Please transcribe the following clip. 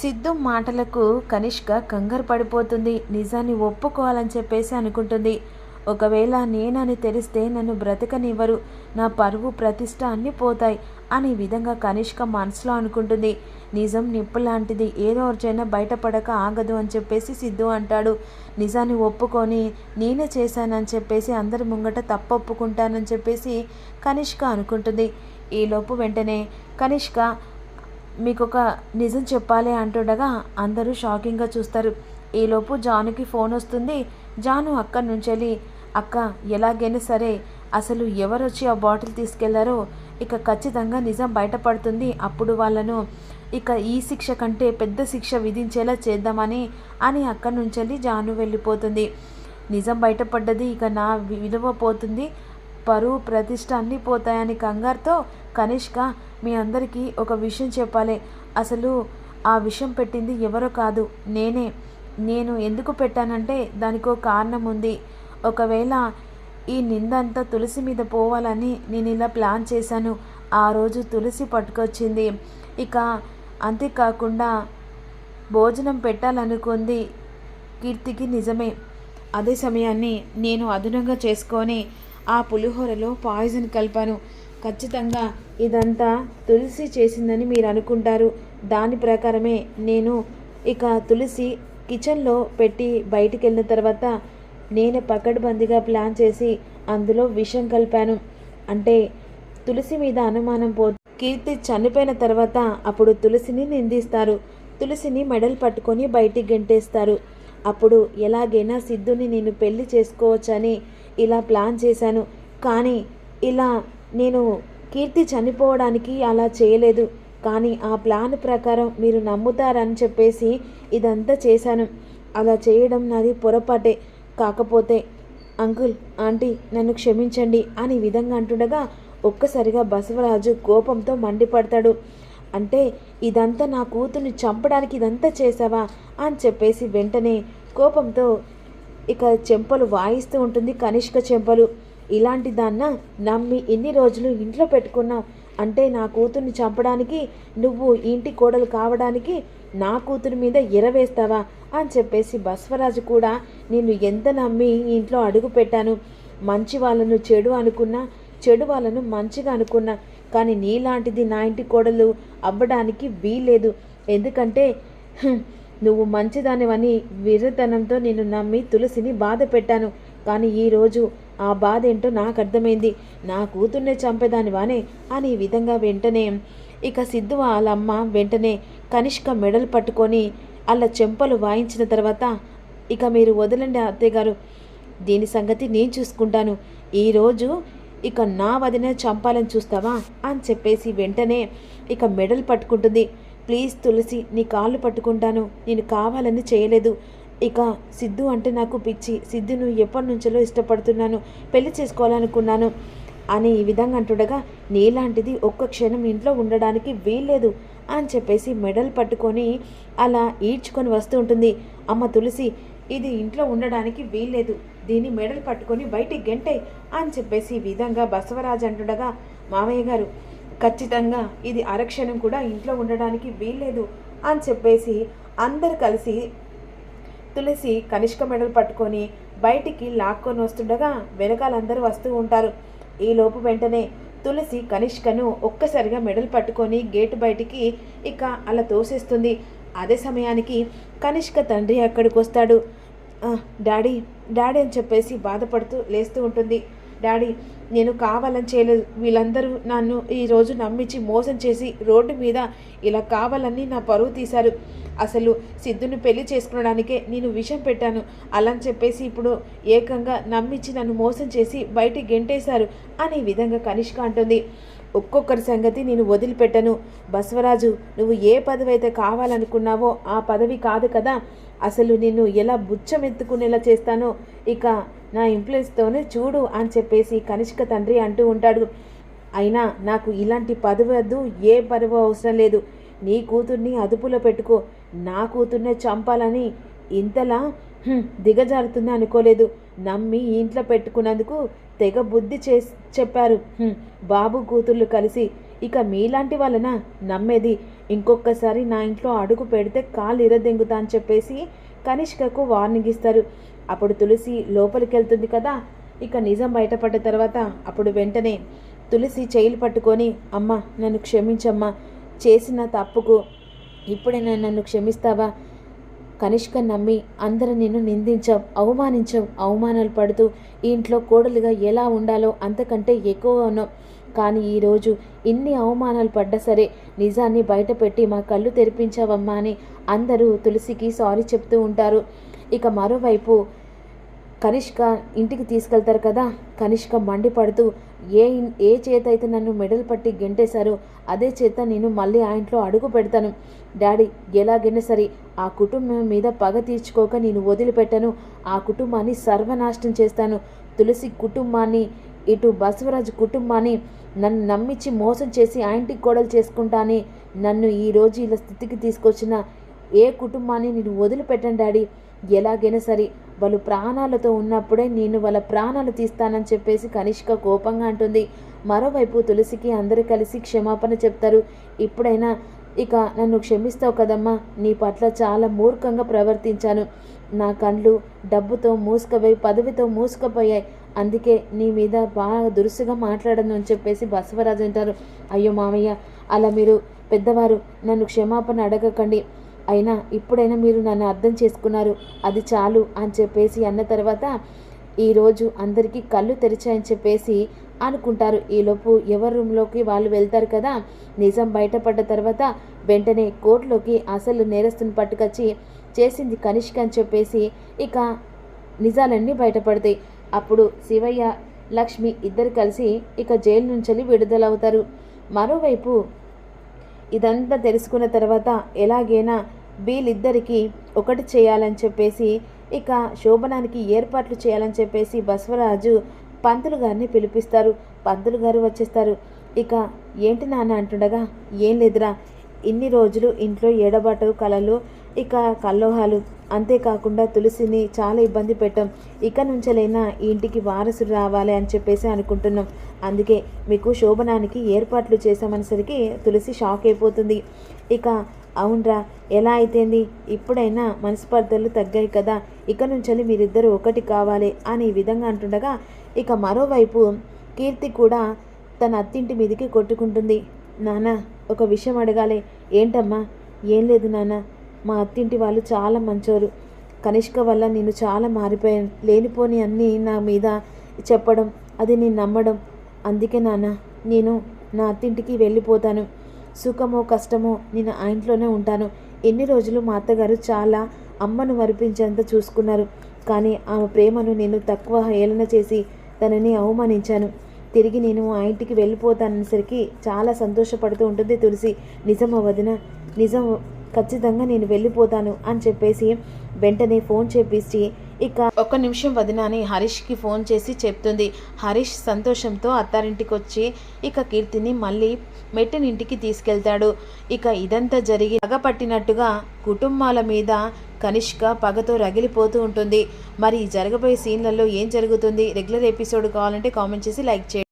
సిద్ధు మాటలకు కనిష్క కంగారు పడిపోతుంది. నిజాన్ని ఒప్పుకోవాలని చెప్పేసి అనుకుంటుంది. ఒకవేళ నేనని తెలిస్తే నన్ను బ్రతకనివ్వరు. నా పరువు ప్రతిష్ట అన్నీ పోతాయి అనే విధంగా కనిష్క మనసులో అనుకుంటుంది. నిజం నిప్పు లాంటిది ఏదో ఒకచైనా బయటపడక ఆగదు అని చెప్పేసి సిద్ధు అంటాడు. నిజాన్ని ఒప్పుకొని నేనే చేశానని చెప్పేసి అందరి ముంగట తప్పొప్పుకుంటానని చెప్పేసి కనిష్క అనుకుంటుంది. ఈలోపు వెంటనే కనిష్క మీకు ఒక నిజం చెప్పాలి అంటుండగా అందరూ షాకింగ్గా చూస్తారు. ఈలోపు జానుకి ఫోన్ వస్తుంది. జాను అక్కడి నుంచి వెళ్ళి అక్క ఎలాగైనా సరే అసలు ఎవరు వచ్చి ఆ బాటిల్ తీసుకెళ్ళారో? ఇక ఖచ్చితంగా నిజం బయటపడుతుంది. అప్పుడు వాళ్ళను ఇక ఈ శిక్ష కంటే పెద్ద శిక్ష విధించేలా చేద్దామని అని అక్కడి నుంచి వెళ్ళి జాను వెళ్ళిపోతుంది. నిజం బయటపడ్డది ఇక నా విలువ పోతుంది. పరువు ప్రతిష్ట అన్నీ పోతాయని కంగారుతో కనిష్క మీ అందరికీ ఒక విషయం చెప్పాలి. అసలు ఆ విషయం పెట్టింది ఎవరో కాదు నేనే. నేను ఎందుకు పెట్టానంటే దానికో కారణం ఉంది. ఒకవేళ ఈ నిందంతా తులసి మీద పోవాలని నేను ఇలా ప్లాన్ చేశాను. ఆ రోజు తులసి పట్టుకొచ్చింది. ఇక అంతేకాకుండా భోజనం పెట్టాలనుకుంది కీర్తికి నిజమే. అదే సమయాన్ని నేను అదునంగా చేసుకొని ఆ పులిహోరలో పాయిజన్ కలిపాను. ఖచ్చితంగా ఇదంతా తులసి చేసిందని మీరు అనుకుంటారు. దాని ప్రకారమే నేను ఇక తులసి కిచెన్లో పెట్టి బయటికి వెళ్ళిన తర్వాత నేను పకడ్బందీగా ప్లాన్ చేసి అందులో విషం కలిపాను. అంటే తులసి మీద అనుమానం పో కీర్తి చనిపోయిన తర్వాత అప్పుడు తులసిని నిందిస్తారు. తులసిని మెడల్ పట్టుకొని బయటికి గెంటేస్తారు. అప్పుడు ఎలాగైనా సిద్ధుని నేను పెళ్ళి చేసుకోవచ్చని ఇలా ప్లాన్ చేశాను. కానీ ఇలా నేను కీర్తి చనిపోవడానికి అలా చేయలేదు. కానీ ఆ ప్లాన్ ప్రకారం మీరు నమ్ముతారని చెప్పేసి ఇదంతా చేశాను. అలా చేయడం నాది పొరపాటే. కాకపోతే అంకుల్ ఆంటీ నన్ను క్షమించండి అని విధంగా అంటుండగా ఒక్కసారిగా బసవరాజు కోపంతో మండిపడతాడు. అంటే ఇదంతా నా కూతుర్ని చంపడానికి ఇదంతా చేసావా అని చెప్పేసి వెంటనే కోపంతో ఇక చెంపలు వాయిస్తూ ఉంటుంది కనిష్క చెంపలు. ఇలాంటి దాన్న నమ్మి ఇన్ని రోజులు ఇంట్లో పెట్టుకున్నావు అంటే నా కూతుర్ని చంపడానికి నువ్వు ఇంటి కోడలు కావడానికి నా కూతురి మీద ఎరవేస్తావా అని చెప్పేసి బస్వరాజు కూడా నేను ఎంత నమ్మి ఇంట్లో అడుగు పెట్టాను. మంచి వాళ్ళను చెడు అనుకున్నా చెడు వాళ్ళను మంచిగా అనుకున్నా కానీ నీలాంటిది నా ఇంటి కోడలు అవ్వడానికి వీల్లేదు. ఎందుకంటే నువ్వు మంచిదానివని విర్రతనంతో నేను నమ్మి తులసిని బాధ పెట్టాను. కానీ ఈరోజు ఆ బాధ ఏంటో నాకు అర్థమైంది. నా కూతుర్నే చంపేదానివానే అని ఈ విధంగా వెంటనే ఇక సిద్ధు వాళ్ళమ్మ వెంటనే కనిష్క మెడలు పట్టుకొని అలా చెంపలు వాయించిన తర్వాత ఇక మీరు వదలండి అత్తయ్య గారు. దీని సంగతి నేను చూసుకుంటాను. ఈరోజు ఇక నా వదిన చంపాలని చూస్తావా? అని చెప్పేసి వెంటనే ఇక మెడల్ పట్టుకుంటుంది. ప్లీజ్ తులసి నీ కాళ్ళు పట్టుకుంటాను. నేను కావాలని చేయలేదు. ఇక సిద్ధు అంటే నాకు పిచ్చి. సిద్ధును ఎప్పటి నుంచో ఇష్టపడుతున్నాను. పెళ్ళి చేసుకోవాలనుకున్నాను అని ఈ విధంగా అంటుండగా నీలాంటిది ఒక్క క్షణం ఇంట్లో ఉండడానికి వీల్లేదు అని చెప్పేసి మెడల్ పట్టుకొని అలా ఈడ్చుకొని వస్తూ ఉంటుంది. అమ్మ తులసి ఇది ఇంట్లో ఉండడానికి వీల్లేదు. దీన్ని మెడల్ పట్టుకొని బయటికి గెంటే అని చెప్పేసి ఈ విధంగా బసవరాజు అంటుండగా మామయ్య గారు ఖచ్చితంగా ఇది అరక్షణం కూడా ఇంట్లో ఉండడానికి వీల్లేదు అని చెప్పేసి అందరు కలిసి తులసి కనిష్క మెడలు పట్టుకొని బయటికి లాక్కొని వస్తుండగా వెనకాలందరూ వస్తూ ఉంటారు. ఈలోపు వెంటనే తులసి కనిష్కను ఒక్కసారిగా మెడలు పట్టుకొని గేటు బయటికి ఇక అలా తోసేస్తుంది. అదే సమయానికి కనిష్క తండ్రి అక్కడికి వస్తాడు. డాడీ డాడీ అని చెప్పేసి బాధపడుతూ లేస్తూ ఉంటుంది. డాడీ నేను కావాలని చేయలేదు. వీళ్ళందరూ నన్ను ఈరోజు నమ్మించి మోసం చేసి రోడ్డు మీద ఇలా కావాలని నా పరువు తీశారు. అసలు సిద్ధుని పెళ్ళి చేసుకునడానికే నేను విషం పెట్టాను. అలా అని చెప్పేసి ఇప్పుడు ఏకంగా నమ్మించి నన్ను మోసం చేసి బయటికి గెంటేశారు అనే విధంగా కనిష్క అంటుంది. ఒక్కొక్కరి సంగతి నేను వదిలిపెట్టను. బసవరాజు నువ్వు ఏ పదవి అయితే కావాలనుకున్నావో ఆ పదవి కాదు కదా. అసలు నిన్ను ఎలా బుచ్చమెత్తుకునేలా చేస్తానో ఇక నా ఇన్ఫ్లుయెన్స్తోనే చూడు అని చెప్పేసి కనిష్క తండ్రి అంటూ ఉంటాడు. అయినా నాకు ఇలాంటి పదవి వద్దు ఏ పదవి అవసరం లేదు. నీ కూతుర్ని అదుపులో పెట్టుకో నా కూతుర్నే చంపాలని ఇంతలా దిగజారుతుంది అనుకోలేదు. నమ్మి ఇంట్లో పెట్టుకున్నందుకు తెగ బుద్ధి చేసి చెప్పారు. బాబు కూతుర్లు కలిసి. ఇక మీలాంటి వాళ్ళన? నమ్మేది. ఇంకొకసారి నా ఇంట్లో అడుగు పెడితే కాలు ఇరదెంగుతా అని చెప్పేసి కనిష్కకు వార్నింగ్ ఇస్తారు. అప్పుడు తులసి లోపలికి వెళ్తుంది కదా. ఇక నిజం బయటపడ్డ తర్వాత అప్పుడు వెంటనే తులసి చేయిలు పట్టుకొని అమ్మ నన్ను క్షమించమ్మా. చేసిన తప్పుకు ఇప్పుడైనా నన్ను క్షమిస్తావా? కనిష్క నమ్మి అందరూ నిన్ను నిందించాం అవమానించాం అవమానాలు పడుతూ ఈ ఇంట్లో కోడలుగా ఎలా ఉండాలో అంతకంటే ఎక్కువ కానీ ఈరోజు ఇన్ని అవమానాలు పడ్డా సరే నిజాన్ని బయటపెట్టి మా కళ్ళు తెరిపించావమ్మా అని అందరూ తులసికి సారీ చెప్తూ ఉంటారు. ఇక మరోవైపు కనిష్క ఇంటికి తీసుకెళ్తారు కదా. కనిష్క మండిపడుతూ ఏ ఏ చేత అయితే నన్ను మెడలు పట్టి గెంటేశారో అదే చేత నేను మళ్ళీ ఆ ఇంట్లో అడుగు పెడతాను. డాడీ ఎలాగైనా సరే ఆ కుటుంబం మీద పగ తీర్చుకోక నేను వదిలిపెట్టను. ఆ కుటుంబాన్ని సర్వనాశనం చేస్తాను. తులసి కుటుంబాన్ని ఇటు బసవరాజు కుటుంబాన్ని నన్ను నమ్మించి మోసం చేసి ఆ ఇంటికి కోడలు చేసుకుంటానే నన్ను ఈరోజు ఇలా స్థితికి తీసుకొచ్చిన ఏ కుటుంబాన్ని నేను వదిలిపెట్టండి డాడీ. ఎలాగైనా సరే వాళ్ళు ప్రాణాలతో ఉన్నప్పుడే నేను వాళ్ళ ప్రాణాలు తీస్తానని చెప్పేసి కనిష్క కోపంగా అంటుంది. మరోవైపు తులసికి అందరూ కలిసి క్షమాపణ చెప్తారు. ఇప్పుడైనా ఇక నన్ను క్షమిస్తావు కదమ్మా నీ పట్ల చాలా మూర్ఖంగా ప్రవర్తించాను. నా కళ్ళు డబ్బుతో మూసుకపోయి పదవితో మూసుకుపోయాయి. అందుకే నీ మీద బాగా దురుసుగా మాట్లాడను అని చెప్పేసి బసవరాజు అంటారు. అయ్యో మామయ్య అలా మీరు పెద్దవారు నన్ను క్షమాపణ అడగకండి. అయినా ఇప్పుడైనా మీరు నన్ను అర్థం చేసుకున్నారు. అది చాలు అని చెప్పేసి అన్న తర్వాత ఈరోజు అందరికీ కళ్ళు తెరిచాయని చెప్పేసి అనుకుంటారు. ఈలోపు ఎవరి రూమ్లోకి వాళ్ళు వెళ్తారు కదా? నిజం బయటపడ్డ తర్వాత వెంటనే కోర్టులోకి అసలు నేరస్తుని పట్టుకొచ్చి చేసింది కనిష్క అని చెప్పేసి ఇక నిజాలన్నీ బయటపడతాయి. అప్పుడు శివయ్య లక్ష్మి ఇద్దరు కలిసి ఇక జైలు నుంచి విడుదలవుతారు. మరోవైపు ఇదంతా తెలుసుకున్న తర్వాత ఎలాగైనా వీళ్ళిద్దరికీ ఒకటి చేయాలని చెప్పేసి ఇక శోభనానికి ఏర్పాట్లు చేయాలని చెప్పేసి బసవరాజు పంతులు గారిని పిలిపిస్తారు. పంతులు గారు వచ్చేస్తారు. ఇక ఏంటి నాన్న అంటుండగా ఏం లేదురా ఇన్ని రోజులు ఇంట్లో ఎడబాటు కళలు ఇక కల్లోహాలు అంతేకాకుండా తులసిని చాలా ఇబ్బంది పెట్టాం. ఇక నుంచలైనా ఈ ఇంటికి వారసుడు రావాలి అని చెప్పేసి అనుకుంటున్నాం. అందుకే మీకు శోభనానికి ఏర్పాట్లు చేసామనేసరికి తులసి షాక్ అయిపోతుంది. ఇక అవునరా ఎలా అయితేంది? ఇప్పుడైనా మనస్పర్ధలు తగ్గాయి కదా. ఇక నుంచి మీరిద్దరూ ఒకటి కావాలి అని ఈ విధంగా అంటుండగా ఇక మరోవైపు కీర్తి కూడా తన అత్తింటి మీదకి కొట్టుకుంటుంది. నాన్న ఒక విషయం అడగాలి. ఏంటమ్మా? ఏం లేదు నాన్న. మా అత్తింటి వాళ్ళు చాలా మంచోరు. కనిష్క వల్ల నేను చాలా మారిపోయాను. లేనిపోని అన్నీ నా మీద చెప్పడం అది నేను నమ్మడం. అందుకే నాన్న నేను నా అత్తింటికి వెళ్ళిపోతాను. సుఖమో కష్టమో నేను ఆ ఇంట్లోనే ఉంటాను. ఎన్ని రోజులు మా అత్తగారు చాలా అమ్మను మరిపించేంత చూసుకున్నారు. కానీ ఆమె ప్రేమను నేను తక్కువ హేళన చేసి తనని అవమానించాను. తిరిగి నేను ఆ ఇంటికి వెళ్ళిపోతాననేసరికి చాలా సంతోషపడుతూ ఉంటుంది తులసి. నిజమా వదిన? నిజం ఖచ్చితంగా నేను వెళ్ళిపోతాను అని చెప్పేసి వెంటనే ఫోన్ చేపించి ఇక ఒక్క నిమిషం వదిన అని హరీష్కి ఫోన్ చేసి చెప్తుంది. హరీష్ సంతోషంతో అత్తారింటికి వచ్చి ఇక కీర్తిని మళ్ళీ మెట్టినింటికి తీసుకెళ్తాడు. ఇక ఇదంతా జరిగి పగపట్టినట్టుగా కుటుంబాల మీద కనిష్క పగతో రగిలిపోతూ ఉంటుంది. మరి జరగబోయే సీన్లలో ఏం జరుగుతుంది? రెగ్యులర్ ఎపిసోడ్ కావాలంటే కామెంట్ చేసి లైక్ చేయండి.